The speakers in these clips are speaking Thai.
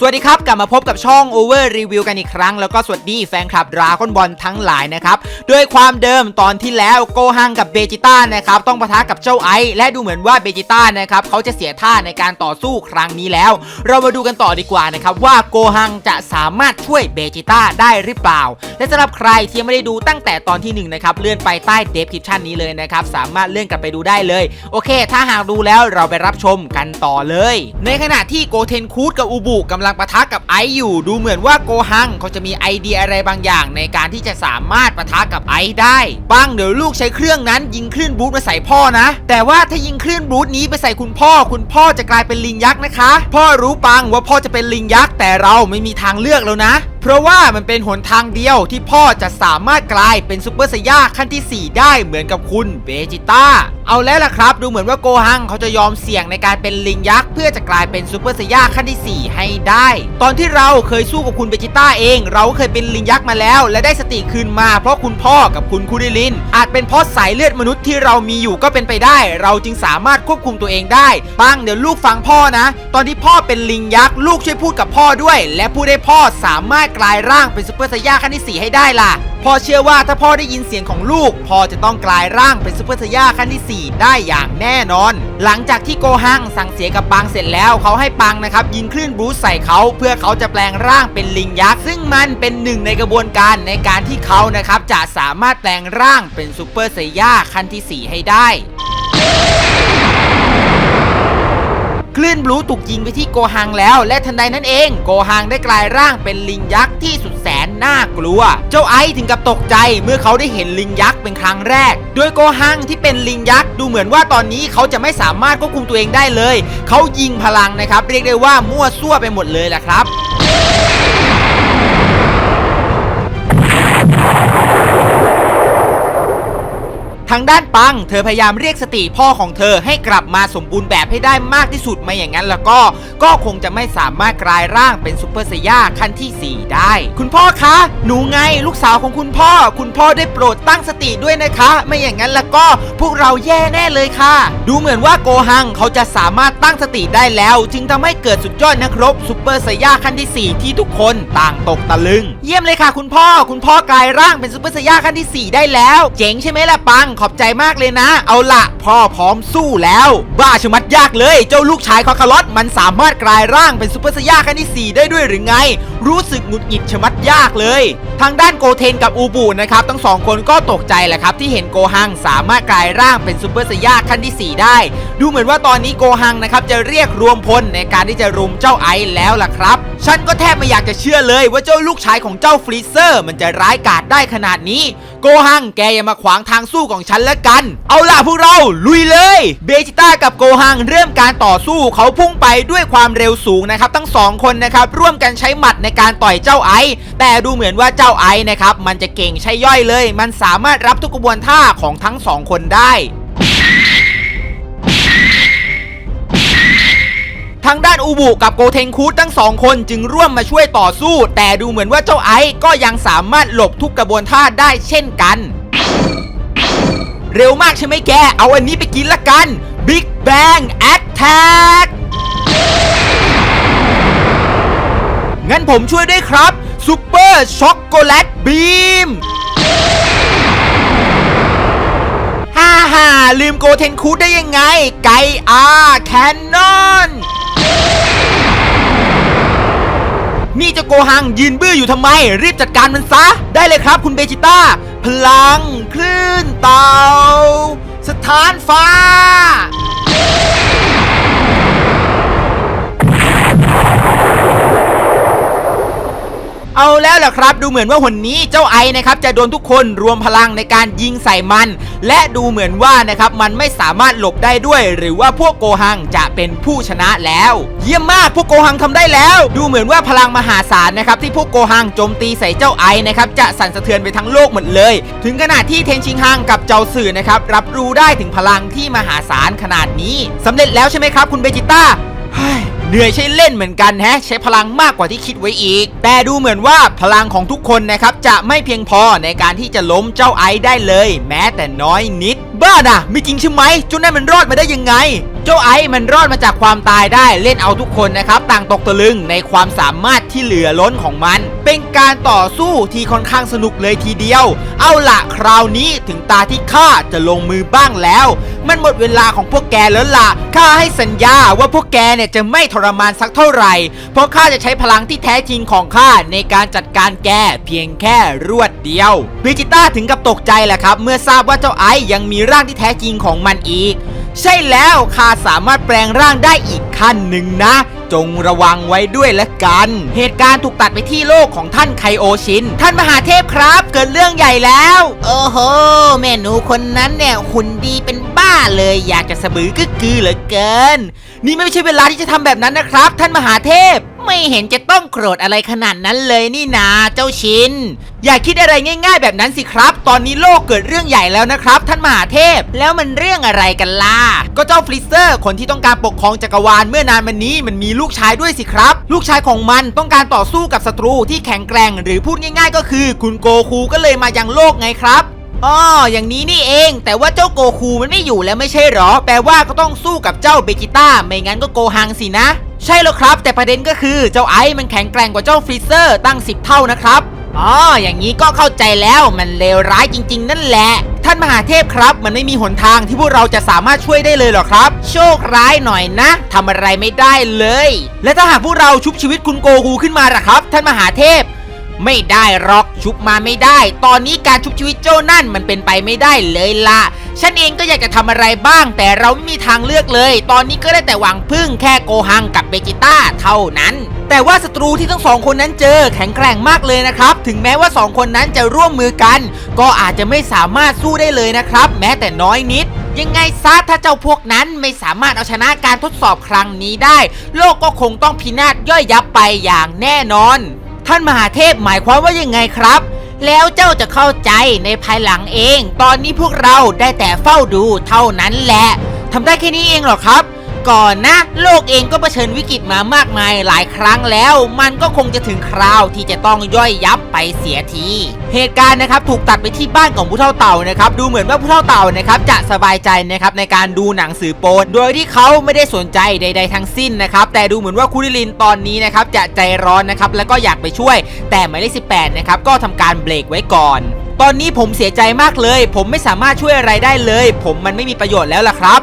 สวัสดีครับ กลับมาพบกับช่อง Over Review กันอีกครั้ง แล้วก็สวัสดีแฟนคลับดราก้อนบอลทั้งหลายนะครับ ด้วยความเดิมตอนที่แล้วโกฮังกับเบจิต้านะครับต้องปะทะกับเจ้าไอซ์และดูเหมือนว่าเบจิต้านะครับเขาจะเสียท่าในการต่อสู้ครั้งนี้แล้ว เรามาดูกันต่อดีกว่านะครับว่าโกฮังจะสามารถช่วยเบจิต้าได้หรือเปล่า และสำหรับใครที่ยังไม่ได้ดูตั้งแต่ตอนที่หนึ่งนะครับเลื่อนไปใต้เดฟคริปชันนี้เลยนะครับสามารถเลื่อนกลับไปดูได้เลย โอเค ถ้าหากดูแล้วเราไปรับชมกันต่อเลย ในขณะที่โกเทนคูดกับอูบุกำลังปะทะกับไอซ์อยู่ ดูเหมือนว่าโกฮังเขาจะมีไอเดียอะไรบางอย่าง ในการที่จะสามารถปะทะกับไอซ์ได้ปังเดี๋ยวลูกใช้เครื่องนั้นยิงคลื่นบูทมาใส่พ่อนะ แต่ว่าถ้ายิงคลื่นบูทนี้ไปใส่คุณพ่อ คุณพ่อจะกลายเป็นลิงยักษ์นะคะ พ่อรู้ปังว่าพ่อจะเป็นลิงยักษ์แต่เราไม่มีทางเลือกแล้วนะเพราะว่ามันเป็นหนทางเดียวที่พ่อจะสามารถกลายเป็นซูเปอร์ไซย่าขั้นที่ 4 ได้เหมือนกับคุณเบจิต้า เอาแล้วล่ะครับ ดูเหมือนว่าโกฮังเขาจะยอมเสี่ยงในการเป็นลิงยักษ์เพื่อจะกลายเป็นซูเปอร์ไซย่าขั้นที่ 4 ให้ได้ ตอนที่เราเคยสู้กับคุณเบจิต้าเอง เราก็เคยเป็นลิงยักษ์มาแล้ว และได้สติคืนมาเพราะคุณพ่อกับคุณคูริลิน อาจเป็นเพราะสายเลือดมนุษย์ที่เรามีอยู่ก็เป็นไปได้ เราจึงสามารถควบคุมตัวเองได้ปังเดี๋ยวลูกฟังพ่อนะ ตอนที่พ่อเป็นลิงยักษ์ลูกช่วยพูดกับพ่อด้วย และพูดให้พ่อสามารถกลายร่างเป็นซูเปอร์ไซย่าขั้นที่ 4 ให้ได้ล่ะ พ่อเชื่อว่าถ้าพ่อได้ยินเสียงของลูก พ่อจะต้องกลายร่างเป็นซูเปอร์ไซย่าขั้นที่ 4 ได้อย่างแน่นอน หลังจากที่โกฮังสั่งเสียกับปังเสร็จแล้วเขาให้ปังนะครับยิงคลื่นบลูสใส่เขาเพื่อเขาจะแปลงร่างเป็นลิงยักษ์ซึ่งมันเป็นหนึ่งในกระบวนการในการที่เขานะครับจะสามารถแปลงร่างเป็นซูเปอร์ไซย่าขั้นที่ 4 ให้ได้ คลื่นบลูถูกยิงไปที่โกฮังแล้ว และทันใดนั้นเอง โกฮังได้กลายร่างเป็นลิงยักษ์ที่สุดแสนน่ากลัว เจ้าไอซ์ถึงกับตกใจเมื่อเขาได้เห็นลิงยักษ์เป็นครั้งแรก โดยโกฮังที่เป็นลิงยักษ์ดูเหมือนว่าตอนนี้เขาจะไม่สามารถควบคุมตัวเองได้เลย เขายิงพลังนะครับ เรียกได้ว่ามั่วซั่วไปหมดเลยแหละครับ ทางด้านปัง เธอพยายามเรียกสติพ่อของเธอให้กลับมาสมบูรณ์แบบให้ได้มากที่สุดไม่อย่างนั้นแล้วก็ก็คงจะไม่สามารถกลายร่างเป็นซูเปอร์ไซย่าขั้นที่ 4 ได้ คุณพ่อคะ หนูไงลูกสาวของคุณพ่อ คุณพ่อได้โปรดตั้งสติด้วยนะคะ ไม่อย่างนั้นแล้วก็พวกเราแย่แน่เลยค่ะ ดูเหมือนว่าโกฮังเขาจะสามารถตั้งสติได้แล้ว จึงทำให้เกิดสุดยอดนักรบซูเปอร์ไซย่าขั้นที่ 4 ที่ทุกคนต่างตกตะลึง เยี่ยมเลยค่ะ คุณพ่อ คุณพ่อกลายร่างเป็นซูเปอร์ไซย่าขั้นที่ 4 ได้แล้ว เจ๋งใช่ไหมล่ะปังขอบใจมากเลยนะ เอาละพ่อพร้อมสู้แล้ว บ้าชะมัดยากเลย เจ้าลูกชายคอคาร์ลอตมันสามารถกลายร่างเป็นซูเปอร์ไซย่าขั้นที่ 4 ได้ด้วยหรือไง รู้สึกหงุดหงิดชะมัดยากเลย ทางด้านโกเทนกับอูบูนะครับทั้งสองคนก็ตกใจแหละครับ ที่เห็นโกฮังสามารถกลายร่างเป็นซูเปอร์ไซย่าขั้นที่ 4 ได้ ดูเหมือนว่าตอนนี้โกฮังนะครับจะเรียกรวมพลในการที่จะรุมเจ้าไอซ์แล้วล่ะครับ ฉันก็แทบไม่อยากจะเชื่อเลยว่าเจ้าลูกชายของเจ้าฟรีเซอร์ มันจะร้ายกาจได้ขนาดนี้ โกฮังแกอย่ามาขวางทางสู้ของฉันละกัน เอาล่ะพวกเราลุยเลย เบจิต้ากับโกฮังเริ่มการต่อสู้เขาพุ่งไปด้วยความเร็วสูงนะครับ ทั้งสองคนนะครับร่วมกันใช้หมัดในการต่อยเจ้าไอแต่ดูเหมือนว่าเจ้าไอนะครับมันจะเก่งใช่ย่อยเลย มันสามารถรับทุกกระบวนท่าของทั้งสองคนได้ ทางด้านอูบุกับโกเทงคูทั้งสองคนจึงร่วมมาช่วยต่อสู้ แต่ดูเหมือนว่าเจ้าไอซ์ก็ยังสามารถหลบทุกกระบวนท่าได้เช่นกัน เร็วมากใช่ไหมแก เอาอันนี้ไปกินละกัน Big Bang Attack งั้นผมช่วยด้วยครับซูเปอร์ช็อกโกแลตบีมฮ่าฮ่าลืมโกเทนคูดได้ยังไง ไกอาแคนนอน นี่เจะโกหังยืนบื้ออยู่ทำไม รีบจัดการมันซะ ได้เลยครับคุณเบจิต้า พลังคลื่นเตาสถานฟ้า เอาแล้วล่ะครับ ดูเหมือนว่าหนนี้เจ้าไอนะครับจะโดนทุกคนรวมพลังในการยิงใส่มัน และดูเหมือนว่านะครับมันไม่สามารถหลบได้ด้วย หรือว่าพวกโกหังจะเป็นผู้ชนะแล้ว เยี่ยมมากพวกโกหังทำได้แล้ว ดูเหมือนว่าพลังมหาศาลนะครับที่พวกโกหังโจมตีใส่เจ้าไอนะครับจะสั่นสะเทือนไปทั้งโลกหมดเลย ถึงขนาดที่เทนชิงฮังกับเจ้าสื่อนะครับรับรู้ได้ถึงพลังที่มหาศาลขนาดนี้สำเร็จแล้วใช่ไหมครับ คุณเบจิต้า เหนื่อยใช้เล่นเหมือนกันแฮะใช้พลังมากกว่าที่คิดไว้อีก แต่ดูเหมือนว่าพลังของทุกคนนะครับจะไม่เพียงพอในการที่จะล้มเจ้าไอซ์ได้เลย แม้แต่น้อยนิด บ้าน่ะ มีจริงใช่ไหมจ้านั่นมันรอดมาได้ยังไงเจ้าไอซ์มันรอดมาจากความตายได้เล่นเอาทุกคนนะครับต่างตกตะลึงในความสามารถที่เหลือล้นของมัน เป็นการต่อสู้ที่ค่อนข้างสนุกเลยทีเดียว เอาละคราวนี้ถึงตาที่ข้าจะลงมือบ้างแล้ว มันหมดเวลาของพวกแกแล้วล่ะข้าให้สัญญาว่าพวกแกเนี่ยจะไม่ทรมานสักเท่าไหร่ เพราะข้าจะใช้พลังที่แท้จริงของข้าในการจัดการแกเพียงแค่รวดเดียววิจิต้าถึงกับตกใจแหละครับ เมื่อทราบว่าเจ้าไอซ์ยังมีร่างที่แท้จริงของมันอีก ใช่แล้วข้าสามารถแปลงร่างได้อีก ขั้นหนึ่งนะ จงระวังไว้ด้วยละกัน เหตุการณ์ถูกตัดไปที่โลกของท่านไคโอชิน ท่านมหาเทพครับ เกิดเรื่องใหญ่แล้ว โอ้โหแม่หนูคนนั้นเนี่ยหุ่นดีเป็นบ้าเลยอยากจะสะบือกึกกือเหลือเกิน นี่ไม่ใช่เวลาที่จะทำแบบนั้นนะครับ ท่านมหาเทพ ไม่เห็นจะต้องโกรธอะไรขนาดนั้นเลยนี่นาเจ้าชิน อย่าคิดอะไรง่าย ๆ แบบนั้นสิครับ ตอนนี้โลกเกิดเรื่องใหญ่แล้วนะครับ ท่านมหาเทพ แล้วมันเรื่องอะไรกันล่ะ ก็เจ้าฟลิสเซอร์ คนที่ต้องการปกครองจักรวาลเมื่อนานมานี้มันมีลูกชายด้วยสิครับ ลูกชายของมันต้องการต่อสู้กับศัตรูที่แข็งแกร่ง หรือพูดง่ายๆ ก็คือ คุณโกคูก็เลยมายังโลกไงครับอ๋ออย่างนี้นี่เอง แต่ว่าเจ้าโกคูมันไม่อยู่แล้วไม่ใช่หรอ แปลว่าก็ต้องสู้กับเจ้าเบจิต้า ไม่งั้นก็โกฮังสินะ ใช่แล้วครับ แต่ประเด็นก็คือเจ้าไอซ์มันแข็งแกร่งกว่าเจ้าฟรีเซอร์ตั้ง 10 เท่านะครับ อ๋ออย่างนี้ก็เข้าใจแล้วมันเลวร้ายจริง ๆ นั่นแหละ ท่านมหาเทพครับ มันไม่มีหนทางที่พวกเราจะสามารถช่วยได้เลยเหรอครับ โชคร้ายหน่อยนะทำอะไรไม่ได้เลย และถ้าหากพวกเราชุบชีวิตคุณโกคูขึ้นมาล่ะครับ ท่านมหาเทพ ไม่ได้หรอกชุบมาไม่ได้ ตอนนี้การชุบชีวิตเจ้านั่นมันเป็นไปไม่ได้เลยละฉันเองก็อยากจะทำอะไรบ้าง แต่เราไม่มีทางเลือกเลย ตอนนี้ก็ได้แต่หวังพึ่งแค่โกฮังกับเบจิต้าเท่านั้น แต่ว่าศัตรูที่ทั้งสองคนนั้นเจอแข็งแกร่งมากเลยนะครับ ถึงแม้ว่าสองคนนั้นจะร่วมมือกัน ก็อาจจะไม่สามารถสู้ได้เลยนะครับ แม้แต่น้อยนิดยังไงซะถ้าเจ้าพวกนั้นไม่สามารถเอาชนะการทดสอบครั้งนี้ได้ โลกก็คงต้องพินาศย่อยยับไปอย่างแน่นอน ท่านมหาเทพหมายความว่ายังไงครับ แล้วเจ้าจะเข้าใจในภายหลังเอง ตอนนี้พวกเราได้แต่เฝ้าดูเท่านั้นแหละทำได้แค่นี้เองเหรอครับ ก่อนนะ โลกเองก็เผชิญวิกฤตมามากมายหลายครั้งแล้ว มันก็คงจะถึงคราวที่จะต้องย่อยยับไปเสียที เหตุการณ์นะครับถูกตัดไปที่บ้านของผู้เฒ่าเต่านะครับดูเหมือนว่าผู้เฒ่าเต่านะครับจะสบายใจนะครับในการดูหนังสือโปนโดยที่เขาไม่ได้สนใจใด ๆ ทั้งสิ้นนะครับแต่ดูเหมือนว่าคุริลินตอนนี้นะครับจะใจร้อนนะครับแล้วก็อยากไปช่วย แต่หมายเลข18นะครับก็ทำการเบรกไว้ก่อนตอนนี้ผมเสียใจมากเลย ผมไม่สามารถช่วยอะไรได้เลย ผมมันไม่มีประโยชน์แล้วล่ะครับ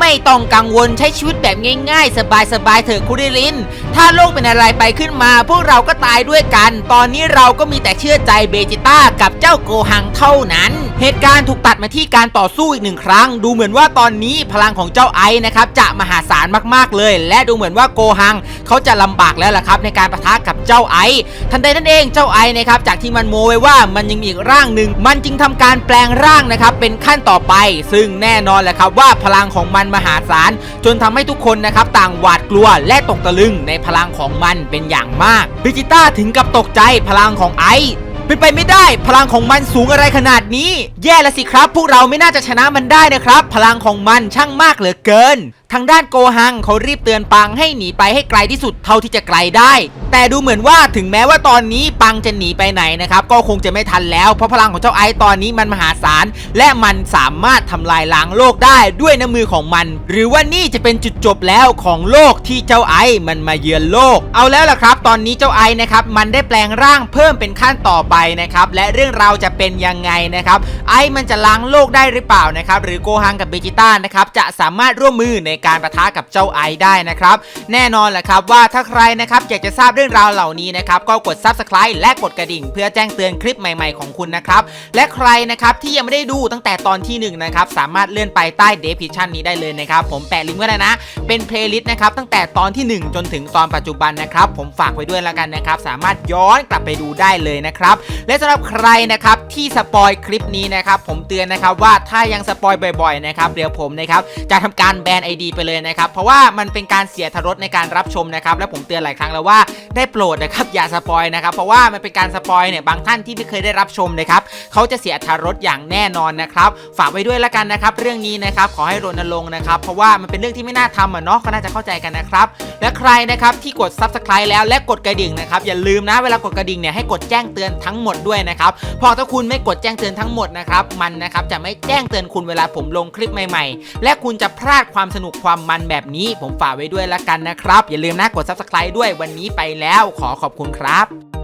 ไม่ต้องกังวลใช้ชีวิตแบบง่ายๆ สบายๆเถอะคุริลิน ถ้าโลกเป็นอะไรไปขึ้นมา พวกเราก็ตายด้วยกัน ตอนนี้เราก็มีแต่เชื่อใจเบจิต้ากับเจ้าโกหังเท่านั้น เหตุการณ์ถูกตัดมาที่การต่อสู้อีกหนึ่งครั้ง ดูเหมือนว่าตอนนี้พลังของเจ้าไอซ์นะครับจะมหาศาลมากๆเลย และดูเหมือนว่าโกหังเขาจะลำบากแล้วล่ะครับในการประทะกับเจ้าไอซ์ทันใดนั่นเองเจ้าไอซ์นะครับจากที่มันโมไว้ว่ามันยังมีอีกร่างหนึ่งมันจึงทำการแปลงร่างนะครับเป็นขั้นต่อไป ซึ่งแน่นอนแหละครับว่าพลังของมันมหาศาล จนทำให้ทุกคนนะครับต่างหวาดกลัวและตกตะลึงในพลังของมันเป็นอย่างมากบิจิต้าถึงกับตกใจพลังของไอซ์เป็นไปไม่ได้พลังของมันสูงอะไรขนาดนี้ แย่ละสิครับ พวกเราไม่น่าจะชนะมันได้นะครับ พลังของมันช่างมากเหลือเกิน ทางด้านโกหังเขารีบเตือนปังให้หนีไปให้ไกลที่สุดเท่าที่จะไกลได้ แต่ดูเหมือนว่าถึงแม้ว่าตอนนี้ปังจะหนีไปไหนนะครับก็คงจะไม่ทันแล้วเพราะพลังของเจ้าไอซ์ตอนนี้มันมหาศาลและมันสามารถทำลายล้างโลกได้ด้วยน้ำมือของมัน หรือว่านี่จะเป็นจุดจบแล้วของโลกที่เจ้าไอซ์มันมาเยือนโลก เอาแล้วล่ะครับ ตอนนี้เจ้าไอซ์นะครับมันได้แปลงร่างเพิ่มเป็นขั้นต่อไปนะครับและเรื่องราวจะเป็นยังไงนะครับไอซ์มันจะล้างโลกได้หรือเปล่านะครับหรือโกฮังกับเบจิต้านะครับจะสามารถร่วมมือในการประทะกับเจ้าไอได้นะครับ แน่นอนแหละครับว่าถ้าใครนะครับอยากจะทราบเรื่องราวเหล่านี้นะครับก็กด subscribe และกดกระดิ่ง เพื่อแจ้งเตือนคลิปใหม่ ๆของคุณนะครับและใครนะครับที่ยังไม่ได้ดูตั้งแต่ตอนที่หนึ่งนะครับสามารถเลื่อนไปใต้ description นี้ได้เลยนะครับผมแปะลิงก์ไว้แล้วนะเป็นเพลย์ลิสต์นะครับตั้งแต่ตอนที่ 1 จนถึงตอนปัจจุบันนะครับผมฝากไว้ด้วยแล้วกันนะครับสามารถย้อนกลับไปดูได้เลยนะครับและสำหรับใครนะครับที่สปอยคลิปนี้นะครับผมเตือนนะครับว่าถ้ายังสปอยบ่อยๆนะครับเดี๋ยวผมนะครับจะทำการแบน ID ไปเลยนะครับ เพราะว่ามันเป็นการเสียทรสในการรับชมนะครับ และผมเตือนหลายครั้งแล้วว่าได้โปรดนะครับอย่าสปอยนะครับเพราะว่ามันเป็นการสปอยเนี่ยบางท่านที่ไม่เคยได้รับชมนะครับเขาจะเสียอรรถรสอย่างแน่นอนนะครับ ฝากไว้ด้วยละกันนะครับ เรื่องนี้นะครับขอให้รณรงค์นะครับ เพราะว่ามันเป็นเรื่องที่ไม่น่าทำอะเนาะก็น่าจะเข้าใจกันนะครับ และใครนะครับที่กด subscribe แล้วและกดกระดิ่งนะครับอย่าลืมนะเวลากดกระดิ่งเนี่ยให้กดแจ้งเตือนทั้งหมดด้วยนะครับเพราะถ้าคุณไม่กดแจ้งเตือนทั้งหมดนะครับมันนะครับจะไม่แจ้งเตือนคุณเวลาผมลงคลิปใหม่ ๆ และคุณจะพลาดความสนุกความมันแบบนี้ผมฝากไว้ด้วยละกันนะครับ อย่าลืมนะกด subscribe ด้วยวันนี้ไปแล้ว ขอขอบคุณครับ